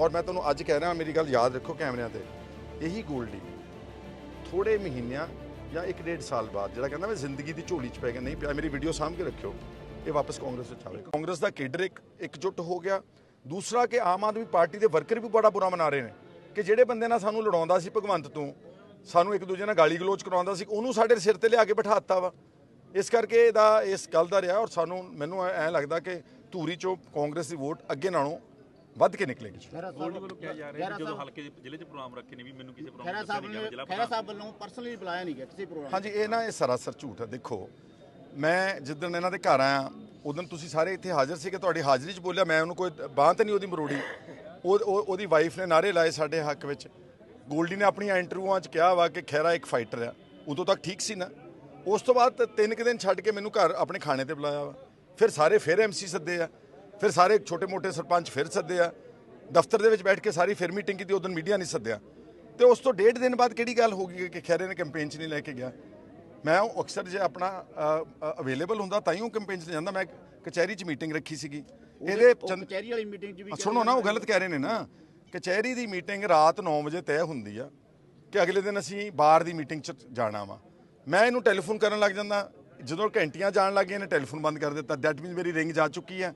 ਔਰ ਮੈਂ ਤੁਹਾਨੂੰ ਅੱਜ ਕਹਿ ਰਿਹਾ, ਮੇਰੀ ਗੱਲ ਯਾਦ ਰੱਖੋ ਕੈਮਰਿਆਂ ਤੇ। ਇਹੀ ਗੋਲਡੀ ਥੋੜੇ ਮਹੀਨਿਆਂ ਜਾਂ ਇੱਕ ਡੇਢ ਸਾਲ ਬਾਅਦ, ਜਿਹੜਾ ਕਹਿੰਦਾ ਮੈਂ ਜ਼ਿੰਦਗੀ ਦੀ ਝੋਲੀ 'ਚ ਪੈ ਗਿਆ, ਨਹੀਂ ਪਿਆ, ਮੇਰੀ ਵੀਡੀਓ ਸਾਂਭ ਕੇ ਰੱਖਿਓ। ਇਹ ਵਾਪਸ ਕਾਂਗਰਸ ਵਿੱਚ ਆਵੇ। ਕਾਂਗਰਸ ਦਾ ਕੇਡਰ ਇੱਕ ਇਕਜੁੱਟ ਹੋ ਗਿਆ। ਦੂਸਰਾ ਕਿ ਆਮ ਆਦਮੀ ਪਾਰਟੀ ਦੇ ਵਰਕਰ ਵੀ ਬੜਾ ਬੁਰਾ ਮਨਾ ਰਹੇ ਨੇ ਕਿ ਜਿਹੜੇ ਬੰਦੇ ਨਾਲ ਸਾਨੂੰ ਲੜਾਉਂਦਾ ਸੀ ਭਗਵੰਤ ਤੋਂ, ਸਾਨੂੰ ਇੱਕ ਦੂਜੇ ਨਾਲ ਗਾਲੀ ਗਲੋਚ ਕਰਾਉਂਦਾ ਸੀ, ਉਹਨੂੰ ਸਾਡੇ ਸਿਰ ਤੇ ਲਿਆ ਕੇ ਬਿਠਾਤਾ ਵਾ। ਇਸ ਕਰਕੇ ਇਹਦਾ, ਇਸ ਗੱਲ ਦਾ ਰਿਹਾ ਔਰ ਸਾਨੂੰ, ਮੈਨੂੰ ਐ ਐਂ ਲੱਗਦਾ ਕਿ ਧੂਰੀ ਚੋਂ ਕਾਂਗਰਸ ਦੀ ਵੋਟ ਅੱਗੇ ਨਾਲੋਂ ਵੱਧ ਕੇ ਨਿਕਲੇਗੀ ਗੋਲਡੀ ਵੱਲੋਂ ਕਿਹਾ ਜਾ ਰਿਹਾ ਕਿ ਜਦੋਂ ਹਲਕੇ ਦੇ ਜ਼ਿਲ੍ਹੇ 'ਚ ਪ੍ਰੋਗਰਾਮ ਰੱਖੇ ਨੇ ਵੀ ਮੈਨੂੰ ਕਿਸੇ ਪ੍ਰੋਗਰਾਮ ਖੈਰਾ ਦੱਸਿਆ ਸਾਹਿਬ ਨਹੀਂ ਗਿਆ ਨੇ ਜ਼ਿਲ੍ਹਾ ਖੈਰਾ ਪ੍ਰਧਾਨ ਸਾਹਿਬ ਵੱਲੋਂ ਪਰਸਨਲੀ ਬੁਲਾਇਆ ਨਹੀਂ ਗਿਆ ਕਿਸੇ ਪ੍ਰੋਗਰਾਮ ਹਾਂਜੀ ਇਹ ਨਾ ਇਹ ਸਰਾਸਰ ਝੂਠ ਹੈ। ਦੇਖੋ ਮੈਂ ਜਿੱਦਣ ਇਹਨਾਂ ਦੇ ਘਰ ਆਇਆ ਉਦੋਂ ਤੁਸੀਂ ਸਾਰੇ ਇੱਥੇ ਹਾਜ਼ਰ ਸੀ ਕਿ ਤੁਹਾਡੀ ਹਾਜ਼ਰੀ 'ਚ ਬੋਲਿਆ ਮੈਂ ਉਹਨੂੰ ਕੋਈ ਬਾਂਹ ਤਾਂ ਨਹੀਂ ਉਹਦੀ ਮਰੋੜੀ। ਉਹ ਉਹ- ਉਹਦੀ ਵਾਈਫ ਨੇ ਨਾਰੇ ਲਾਏ ਸਾਡੇ ਹੱਕ ਵਿੱਚ। ਗੋਲਡੀ ਨੇ ਆਪਣੀਆਂ ਇੰਟਰਵਿਊਆਂ 'ਚ ਕਿਹਾ ਵਾ ਕਿ ਖੈਰਾ ਇੱਕ ਫਾਈਟਰ ਆ। ਉਦੋਂ ਤੱਕ ਠੀਕ ਸੀ ਨਾ। ਉਸ ਤੋਂ ਬਾਅਦ ਤਿੰਨ ਕੁ ਦਿਨ ਛੱਡ ਕੇ ਮੈਨੂੰ ਘਰ ਆਪਣੇ ਖਾਣੇ ਤੇ ਬੁਲਾਇਆ ਵਾ। ਫਿਰ ਸਾਰੇ ਫਿਰ ਐਮਸੀ ਸੱਦੇ ਆ। ਫਿਰ ਸਾਰੇ ਛੋਟੇ-ਮੋਟੇ ਸਰਪੰਚ ਫਿਰ ਸੱਦੇ ਆ। ਦਫ਼ਤਰ ਦੇ ਵਿੱਚ ਬੈਠ ਕੇ ਸਾਰੀ ਫਿਰ ਮੀਟਿੰਗ ਕੀਤੀ ਉਦੋਂ ਮੀਡੀਆ ਨਹੀਂ ਸੱਦਿਆ। ਤੇ ਉਸ ਤੋਂ ਡੇਢ ਦਿਨ ਬਾਅਦ ਕਿਹੜੀ ਗੱਲ ਹੋ ਗਈ ਕਿ ਖੈਰੇ ਨੇ ਕੈਂਪੇਨ 'ਚ ਨਹੀਂ ਲੈ ਕੇ ਗਿਆ? ਮੈਂ ਉਹ ਅਕਸਰ ਜੇ ਆਪਣਾ ਅਵੇਲੇਬਲ ਹੁੰਦਾ ਤਾਂ ਹੀ ਉਹ ਕੈਂਪੇਨ 'ਚ ਜਾਂਦਾ। ਮੈਂ ਕਚਹਿਰੀ 'ਚ ਮੀਟਿੰਗ ਰੱਖੀ ਸੀਗੀ। ਇਹਦੇ ਕਚਹਿਰੀ ਵਾਲੀ ਮੀਟਿੰਗ 'ਚ ਵੀ ਸੁਣੋ ਨਾ ਉਹ ਗਲਤ ਕਹਿ ਰਹੇ ਨੇ ਨਾ। ਕਚਹਿਰੀ ਦੀ ਮੀਟਿੰਗ ਰਾਤ 9 ਵਜੇ ਤੈਅ ਹੁੰਦੀ ਆ ਕਿ ਅਗਲੇ ਦਿਨ ਅਸੀਂ ਬਾਹਰ ਦੀ ਮੀਟਿੰਗ 'ਚ ਜਾਣਾ ਵਾ। ਮੈਂ ਇਹਨੂੰ ਟੈਲੀਫੋਨ ਕਰਨ ਲੱਗ ਜਾਂਦਾ। ਜਦੋਂ ਘੰਟੀਆਂ ਜਾਣ ਲੱਗ ਗਈਆਂ ਨੇ ਟੈਲੀਫੋਨ ਬੰਦ ਕਰ ਦਿੱਤਾ। ਦੈਟ ਮੀਨਸ ਮੇਰੀ ਰਿੰਗ ਜਾ ਚੁੱਕੀ ਆ।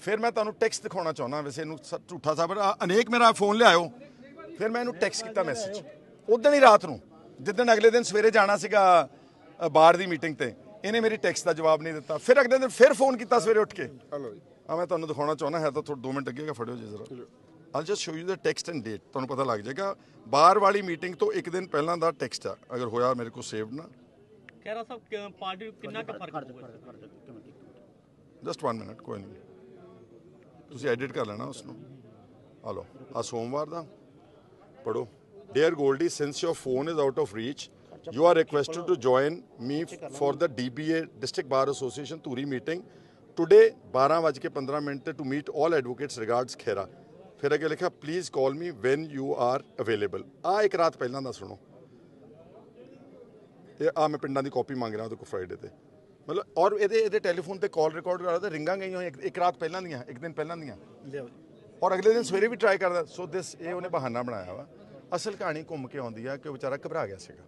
ਫਿਰ ਮੈਂ ਤੁਹਾਨੂੰ ਟੈਕਸਟ ਦਿਖਾਉਣਾ ਚਾਹੁੰਦਾ ਵੈਸੇ ਇਹਨੂੰ ਝੂਠਾ ਸਾਬਰ ਅਨੇਕ ਮੇਰਾ ਫੋਨ ਲਿਆਇਓ। ਫਿਰ ਮੈਂ ਇਹਨੂੰ ਟੈਕਸਟ ਕੀਤਾ ਮੈਸੇਜ ਉਦੋਂ ਹੀ ਰਾਤ ਨੂੰ ਜਿੱਦਣ ਅਗਲੇ ਦਿਨ ਸਵੇਰੇ ਜਾਣਾ ਸੀਗਾ ਬਾਹਰ ਦੀ ਮੀਟਿੰਗ ਤੇ ਇਹਨੇ ਮੇਰੀ ਟੈਕਸਟ ਦਾ ਜਵਾਬ ਨਹੀਂ ਦਿੱਤਾ। ਫਿਰ ਅਗਲੇ ਦਿਨ ਫਿਰ ਫੋਨ ਕੀਤਾ ਸਵੇਰੇ ਉੱਠ ਕੇ। ਹਲੋ ਆ ਮੈਂ ਤੁਹਾਨੂੰ ਦਿਖਾਉਣਾ ਚਾਹੁੰਦਾ ਹੈ ਤਾਂ ਥੋੜਾ 2 ਮਿੰਟ ਲੱਗੇਗਾ ਫੜਿਓ ਜੀ ਜ਼ਰਾ। All just show you the text and date ਤੁਹਾਨੂੰ ਪਤਾ ਲੱਗ ਜਾਏਗਾ ਬਾਹਰ ਵਾਲੀ ਮੀਟਿੰਗ ਤੋਂ ਇੱਕ ਦਿਨ ਪਹਿਲਾਂ ਦਾ ਟੈਕਸਟ ਆ। ਅਗਰ ਹੋਇਆ ਮੇਰੇ ਕੋਲ ਸੇਵਡ ਨਾ। ਖੈਰਾ ਸਾਹਿਬ ਕਿ- ਪਾਰਟੀ ਕਿੰਨਾ ਕੁ ਫ਼ਰਕ ਜਸਟ 1 ਮਿੰਟ ਕੋਈ ਨਹੀਂ। ਤੁਸੀਂ ਐਡਿਟ ਕਰ ਲੈਣਾ ਉਸ ਨੂੰ ਆ ਲਓ, ਆ ਸੋਮਵਾਰ ਦਾ। ਪੜੋ dear Goldy since your phone is out of reach you are requested to join me for the DBA district bar association Dhuri meeting today 12:15 minute ਤੇ to meet all advocates regards Khera ਫਿਰ ਅੱਗੇ ਲਿਖਿਆ please call me when you are available ਆ ਇੱਕ ਰਾਤ ਪਹਿਲਾਂ ਦਾ ਸੁਣੋ। ਇਹ ਆ ਮੈਂ ਪਿੰਡਾਂ ਦੀ ਕਾਪੀ ਮੰਗ ਰਿਹਾ, ਉਹਦੇ ਕੋਲ ਫਰਾਈਡੇ ਤੇ। ਮਤਲਬ ਔਰ ਇਹਦੇ ਇਹਦੇ ਟੈਲੀਫੋਨ ਤੇ ਕਾਲ ਰਿਕਾਰਡ ਕਰਾ ਤੇ ਰਿੰਗਾਂ ਗਈਆਂ ਹੋਈਆਂ ਇੱਕ- ਇੱਕ ਰਾਤ ਪਹਿਲਾਂ ਦੀਆਂ ਇੱਕ ਦਿਨ ਪਹਿਲਾਂ ਦੀਆਂ। ਔਰ ਅਗਲੇ ਦਿਨ ਸਵੇਰੇ ਵੀ ਟਰਾਈ ਕਰਦਾ ਸੋ ਦਿਸ ਇਹ ਉਹਨੇ ਬਹਾਨਾ ਬਣਾਇਆ ਵਾ। ਅਸਲ ਕਹਾਣੀ ਘੁੰਮ ਕੇ ਆਉਂਦੀ ਆ ਕਿ ਉਹ ਵਿਚਾਰਾ ਘਬਰਾ ਗਿਆ ਸੀਗਾ।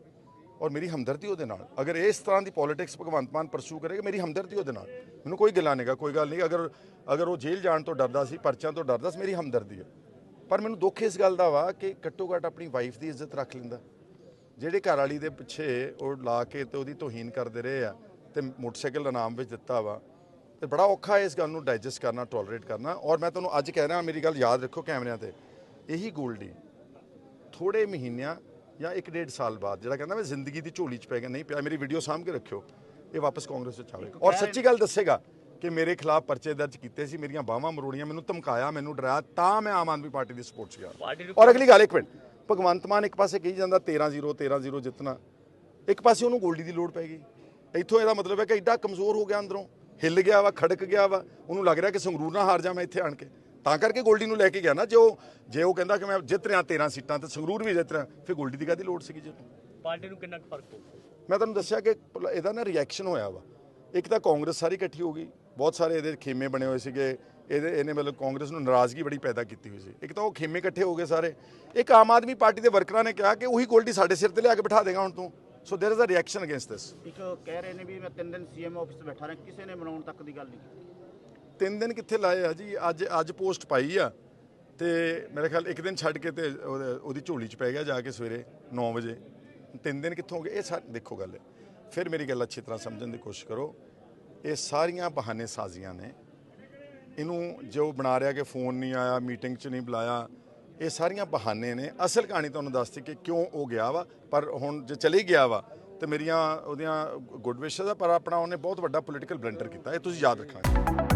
ਔਰ ਮੇਰੀ ਹਮਦਰਦੀ ਉਹਦੇ ਨਾਲ। ਅਗਰ ਇਸ ਤਰ੍ਹਾਂ ਦੀ ਪੋਲਿਟਿਕਸ ਭਗਵੰਤ ਮਾਨ ਪਰਸੂ ਕਰੇਗਾ ਮੇਰੀ ਹਮਦਰਦੀ ਉਹਦੇ ਨਾਲ। ਮੈਨੂੰ ਕੋਈ ਗਿਲਾ ਨਹੀਂਗਾ ਕੋਈ ਗੱਲ ਨਹੀਂ ਅਗਰ ਅਗਰ ਉਹ ਜੇਲ੍ਹ ਜਾਣ ਤੋਂ ਡਰਦਾ ਸੀ ਪਰਚਿਆਂ ਤੋਂ ਡਰਦਾ ਸੀ ਮੇਰੀ ਹਮਦਰਦੀ ਹੈ ਪਰ ਮੈਨੂੰ ਦੁੱਖ ਇਸ ਗੱਲ ਦਾ ਵਾ ਕਿ ਘੱਟੋ ਘੱਟ ਆਪਣੀ ਵਾਈਫ ਦੀ ਇੱਜ਼ਤ ਰੱਖ ਲੈਂਦਾ। ਜਿਹੜੇ ਘਰ ਵਾਲੀ ਦੇ ਪਿੱਛੇ ਉਹ ਲਾ ਕੇ ਤੇ ਉਹਦੀ ਤੋਹੀਨ ਕਰਦੇ ਰਹੇ ਆ ਤੇ ਮੋਟਰਸਾਈਕਲ ਇਨਾਮ ਵਿੱਚ ਦਿੱਤਾ ਵਾ। ਤੇ ਬੜਾ ਔਖਾ ਹੈ ਇਸ ਗੱਲ ਨੂੰ ਡਾਈਜੈਸਟ ਕਰਨਾ ਟੋਲਰੇਟ ਕਰਨਾ। ਔਰ ਮੈਂ ਤੁਹਾਨੂੰ ਅੱਜ ਕਹਿ ਰਿਹਾ ਮੇਰੀ ਗੱਲ ਯਾਦ ਰੱਖੋ ਕੈਮਰਿਆਂ ਤੇ। ਇਹੀ ਗੋਲਡੀ ਥੋੜੇ ਮਹੀਨਿਆਂ ਜਾਂ ਇੱਕ ਡੇਢ ਸਾਲ ਬਾਅਦ ਜਿਹੜਾ ਕਹਿੰਦਾ ਮੈਂ ਜ਼ਿੰਦਗੀ ਦੀ ਝੋਲੀ 'ਚ ਪੈ ਗਿਆ ਨਹੀਂ ਪਿਆ ਮੇਰੀ ਵੀਡੀਓ ਸਾਂਭ ਕੇ ਰੱਖਿਓ। ਇਹ ਵਾਪਸ ਕਾਂਗਰਸ ਵਿੱਚ ਆਵੇਗਾ ਔਰ ਸੱਚੀ ਗੱਲ ਦੱਸੇਗਾ ਕਿ ਮੇਰੇ ਖਿਲਾਫ ਪਰਚੇ ਦਰਜ ਕੀਤੇ ਸੀ ਮੇਰੀਆਂ ਬਾਹਾਂ ਮਰੋੜੀਆਂ ਮੈਨੂੰ ਧਮਕਾਇਆ ਮੈਨੂੰ ਡਰਾਇਆ ਤਾਂ ਮੈਂ ਆਮ ਆਦਮੀ ਪਾਰਟੀ ਦੀ ਸਪੋਰਟ 'ਚ ਗਿਆ ਔਰ ਅਗਲੀ ਗੱਲ ਇੱਕ ਮਿੰਟ। ਭਗਵੰਤ ਮਾਨ ਇੱਕ ਪਾਸੇ ਕਹੀ ਜਾਂਦਾ 13-0 13-0 ਜਿੱਤਣਾ। ਇੱਕ ਪਾਸੇ ਉਹਨੂੰ ਗੋਲਡੀ ਦੀ ਲੋੜ ਪੈ ਗਈ। ਇੱਥੋਂ ਇਹਦਾ ਮਤਲਬ ਹੈ ਕਿ ਐਡਾ ਕਮਜ਼ੋਰ ਹੋ ਗਿਆ ਅੰਦਰੋਂ ਹਿੱਲ ਗਿਆ ਵਾ ਖੜਕ ਗਿਆ ਵਾ ਉਹਨੂੰ ਲੱਗ ਰਿਹਾ ਕਿ ਸੰਗਰੂਰ ਨਾ ਹਾਰ ਜਾ ਮੈਂ ਇੱਥੇ ਆਣ ਕੇ। ਤਾਂ ਕਰਕੇ ਗੋਲਡੀ ਨੂੰ ਲੈ ਕੇ ਗਿਆ ਨਾ ਜੇ ਉਹ ਜੇ ਉਹ ਕਹਿੰਦਾ ਕਿ ਮੈਂ ਜਿੱਤ ਰਿਹਾ 13 ਸੀਟਾਂ ਤੇ ਸੰਗਰੂਰ ਵੀ ਜਿੱਤ ਰਿਹਾ ਫਿਰ ਗੋਲਡੀ ਦੀ ਕਾਹਦੀ ਲੋੜ ਸੀਗੀ ਜੀ ਪਾਰਟੀ ਨੂੰ ਕਿੰਨਾ ਕੁ ਫ਼ਰਕ ਪਊਗਾ ਮੈਂ ਤੁਹਾਨੂੰ ਦੱਸਿਆ ਕਿ ਇਹਦਾ ਨਾ ਰਿਐਕਸ਼ਨ ਹੋਇਆ ਵਾ। ਇੱਕ ਤਾਂ ਕਾਂਗਰਸ ਸਾਰੀ ਇਕੱਠੀ ਹੋ ਗਈ ਬਹੁਤ ਸਾਰੇ ਇਹਦੇ ਖੇਮੇ ਬਣੇ ਹੋਏ ਸੀਗੇ ਇਹਦੇ ਇਹਨੇ ਮਤਲਬ ਕਾਂਗਰਸ ਨੂੰ ਨਾਰਾਜ਼ਗੀ ਬੜੀ ਪੈਦਾ ਕੀਤੀ ਹੋਈ ਸੀ। ਇੱਕ ਤਾਂ ਉਹ ਖੇਮੇ ਇਕੱਠੇ ਹੋ ਗਏ ਸਾਰੇ। ਇੱਕ ਆਮ ਆਦਮੀ ਪਾਰਟੀ ਦੇ ਵਰਕਰਾਂ ਨੇ ਕਿਹਾ ਕਿ ਉਹੀ ਗੋਲਡੀ ਸਾਡੇ ਸਿਰ ਤੇ ਲਿਆ ਕੇ ਬਿਠਾ ਦੇਗਾ ਹੁਣ ਤੂੰ। so there is a reaction against this ਇੱਕ ਕਹਿ ਰਹੇ ਨੇ ਵੀ ਮੈਂ ਤਿੰਨ ਦਿਨ ਸੀਐਮ ਆਫਿਸ 'ਚ ਬੈਠਾ ਰਿਹਾ ਕਿਸੇ ਨੇ ਮਨਾਉਣ ਤੱਕ ਦੀ ਗੱਲ ਨਹੀਂ ਕੀਤੀ ਤਿੰਨ ਦਿਨ ਕਿੱਥੇ ਲਾਏ ਆ ਜੀ ਅੱਜ ਅੱਜ ਪੋਸਟ ਪਾਈ ਆ ਤੇ ਮੇਰੇ ਖਿਆਲ ਇੱਕ ਦਿਨ ਛੱਡ ਕੇ ਤੇ ਉਹਦੇ- ਉਹਦੀ ਝੋਲੀ 'ਚ ਪੈ ਗਿਆ ਜਾ ਕੇ ਸਵੇਰੇ 9 ਵਜੇ ਤਿੰਨ ਦਿਨ ਕਿੱਥੋਂ ਹੋ ਗਏ ਇਹ ਸਾ ਦੇਖੋ ਗੱਲ ਫਿਰ ਮੇਰੀ ਗੱਲ ਅੱਛੀ ਤਰ੍ਹਾਂ ਸਮਝਣ ਦੀ ਕੋਸ਼ਿਸ਼ ਕਰੋ ਇਹ ਸਾਰੀਆਂ ਬਹਾਨੇ ਸਾਜ਼ੀਆਂ ਨੇ ਇਹਨੂੰ ਜੋ ਬਣਾ ਰਿਹਾ ਕਿ ਫੋਨ ਨਹੀਂ ਆਇਆ ਮੀਟਿੰਗ 'ਚ ਨਹੀਂ ਬੁਲਾਇਆ ਇਹ ਸਾਰੀਆਂ ਬਹਾਨੇ ਨੇ। ਅਸਲ ਕਹਾਣੀ ਤੁਹਾਨੂੰ ਦੱਸਦੀ ਕਿ ਕਿਉਂ ਉਹ ਗਿਆ ਵਾ, ਪਰ ਹੁਣ ਜੇ ਚਲੇ ਗਿਆ ਵਾ, ਤੇ ਮੇਰੀਆਂ ਉਹਦੀਆਂ ਗੁੱਡ ਵਿਸ਼ੇਸ ਆ, ਪਰ ਆਪਣਾ ਉਹਨੇ ਬਹੁਤ ਵੱਡਾ ਪੋਲੀਟੀਕਲ ਬਲੈਂਡਰ ਕੀਤਾ। ਇਹ ਤੁਸੀਂ ਯਾਦ ਰੱਖਣਾ।